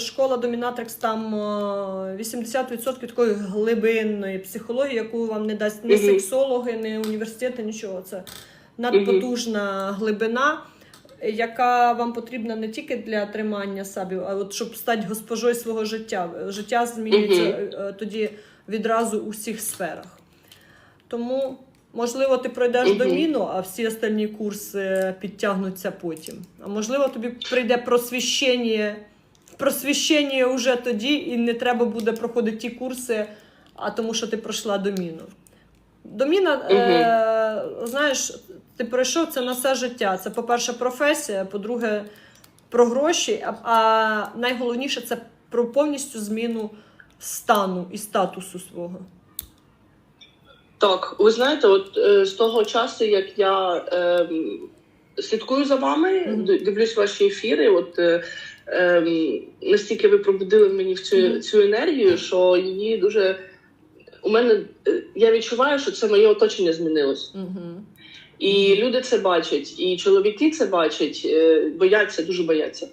школа Домінатрикс там е, 80% такої глибинної психології, яку вам не дасть ні Мгм. сексологи, ні університети, нічого. Це надпотужна глибина, яка вам потрібна не тільки для тримання сабів, а от щоб стати госпожою свого життя. Життя змінюється е, е, тоді відразу у всіх сферах. Тому, можливо, ти пройдеш Мгм. доміну, а всі остальні курси підтягнуться потім. А можливо, тобі прийде просвіщення, просвіщення вже тоді, і не треба буде проходити ті курси, а тому що ти пройшла доміну. Доміна, е, знаєш, ти пройшов це на все життя. Це, по-перше, професія, по-друге, про гроші, а, а найголовніше це про повністю зміну стану і статусу свого. Так, ви знаєте, от е, з того часу, як я е, слідкую за вами, mm -hmm. дивлюсь ваші ефіри, от е, е, настільки ви пробудили мені в цю, Мгм. цю енергію, що її дуже у мене е, я відчуваю, що це моє оточення змінилось. Угу. І люди це бачать, і чоловіки це бачать, е, бояться, дуже бояться.